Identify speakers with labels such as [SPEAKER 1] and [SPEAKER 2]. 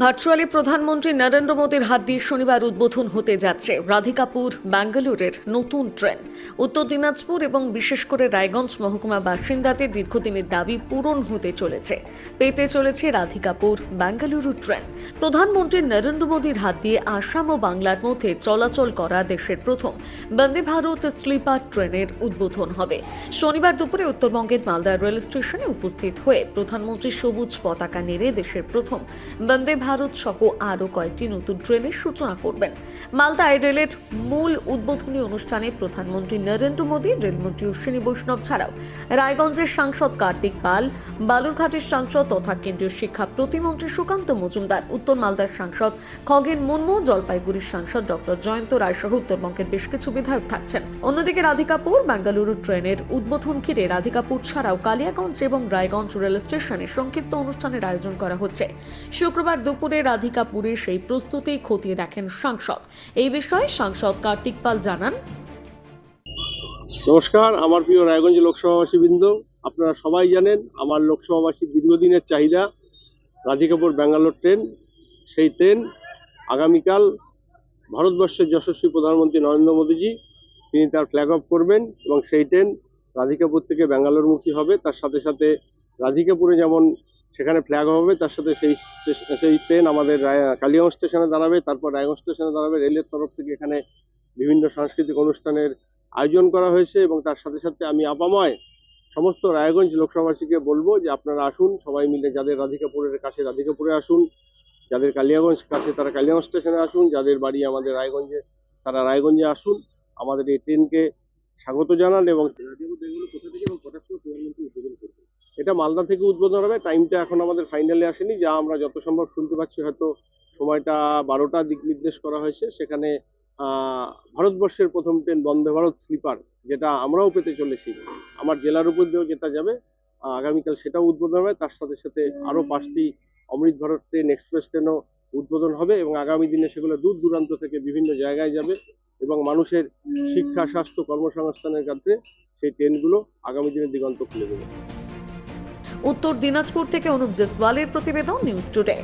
[SPEAKER 1] Virtually প্রধানমন্ত্রী নরেন্দ্র মোদীর হাত দিয়ে শনিবার উদ্বোধন হতে যাচ্ছে রাধিকাপুর, ব্যাঙ্গালোরের নতুন ট্রেন। উত্তর দিনাজপুর এবং বিশেষ করে রায়গঞ্জ মহকুমা বাসিন্দাদের দীর্ঘদিনের দাবি পূরণ হতে চলেছে। পেতে চলেছে রাধিকাপুর, ব্যাঙ্গালুরু ট্রেন। প্রধানমন্ত্রী নরেন্দ্র মোদীর হাত দিয়ে আসাম ও বাংলার মধ্যে চলাচল করা দেশের প্রথম বন্দে ভারত স্লিপার ট্রেনের উদ্বোধন হবে। শনিবার দুপুরে উত্তরবঙ্গের মালদা রেল স্টেশনে উপস্থিত হয়ে প্রধানমন্ত্রী সবুজ পতাকা নেড়ে দেশের প্রথম বন্দে ভারত সহ আরও কয়েকটি নতুন ট্রেনের সূচনা করবেন। মালদায় রেলের মূল উদ্বোধনী অনুষ্ঠানে প্রধানমন্ত্রী নরেন্দ্র মোদী, রেলমন্ত্রী অশ্বিনী বৈষ্ণব ছাড়াও রায়গঞ্জের সাংসদ কার্তিক পাল, বালুরঘাটের সাংসদ তথা কেন্দ্রীয় শিক্ষা প্রতিমন্ত্রী সুকান্ত মজুমদার, উত্তর মালদার সাংসদ খগেন মুর্মু, জলপাইগুড়ির সাংসদ ডক্টর জয়ন্ত রায় সহ উত্তরবঙ্গের বেশ কিছু বিধায়ক থাকছেন। অন্যদিকে রাধিকাপুর বেঙ্গালুরু ট্রেনের উদ্বোধন ঘিরে রাধিকাপুর ছাড়াও কালিয়াগঞ্জ এবং রায়গঞ্জ রেল স্টেশনে সংক্ষিপ্ত অনুষ্ঠানের আয়োজন করা হচ্ছে। শুক্রবার দুপুরে রাধিকাপুরে সেই প্রস্তুতি খতিয়ে দেখেন সাংসদ। এই বিষয়ে সাংসদ কার্তিক পাল জানান।
[SPEAKER 2] নমস্কার, আমার প্রিয় রায়গঞ্জ লোকসভাবাসীবৃন্দ আপনারা সবাই জানেন আমার লোকসভাবাসীর দীর্ঘদিনের চাহিদা, রাধিকাপুর ব্যাঙ্গালোর ট্রেন, সেই ট্রেন আগামীকাল ভারতবর্ষের যশস্বী প্রধানমন্ত্রী নরেন্দ্র মোদীজি, তিনি তার ফ্ল্যাগ অফ করবেন এবং সেই ট্রেন রাধিকাপুর থেকে ব্যাঙ্গালোরমুখী হবে। তার সাথে সাথে রাধিকাপুরে যেমন সেখানে ফ্ল্যাগ হবে, তার সাথে সেই সেই ট্রেন আমাদের কালিয়াগঞ্জ স্টেশনে দাঁড়াবে, তারপর রায়গঞ্জ স্টেশনে দাঁড়াবে রেলের তরফ থেকে এখানে বিভিন্ন সাংস্কৃতিক অনুষ্ঠানের আয়োজন করা হয়েছে এবং তার সাথে সাথে আমি আপাময় সমস্ত রায়গঞ্জ লোকসভাবাসীকে বলব যে আপনারা আসুন, সবাই মিলে যাদের রাধিকাপুরের কাছে রাধিকাপুরে আসুন, যাদের কালিয়াগঞ্জ কাছে তারা কালিয়াগঞ্জ স্টেশনে আসুন, যাদের বাড়ি আমাদের রায়গঞ্জে, তারা রায়গঞ্জে আসুন, আমাদের এই ট্রেনকে স্বাগত জানান এবং কোথা থেকে এবং কটার সময় প্রধানমন্ত্রী এটা মালদা থেকে উদ্বোধন হবে। টাইমটা এখন আমাদের ফাইনালে আসেনি। যা আমরা যত সম্ভব শুনতে পাচ্ছি, হয়তো সময়টা বারোটা দিক নির্দেশ করা হয়েছে। সেখানে ভারতবর্ষের প্রথম ট্রেন বন্দে ভারত স্লিপার, যেটা আমরাও পেতে চলেছি। আমার জেলার উপর দিয়েও যেটা যাবে, আগামীকাল সেটাও উদ্বোধন হবে। তার সাথে সাথে আরও পাঁচটি অমৃত ভারত ট্রেন এক্সপ্রেস ট্রেনও উদ্বোধন হবে এবং আগামী দিনে সেগুলো দূর দূরান্ত থেকে বিভিন্ন জায়গায় যাবে এবং মানুষের শিক্ষা, স্বাস্থ্য, কর্মসংস্থানের ক্ষেত্রে সেই ট্রেনগুলো আগামী দিনে দিগন্ত খুলে দেবে।
[SPEAKER 1] উত্তর দিনাজপুর থেকে অনুপ জেসওয়ালের প্রতিবেদন নিউজ টুডে।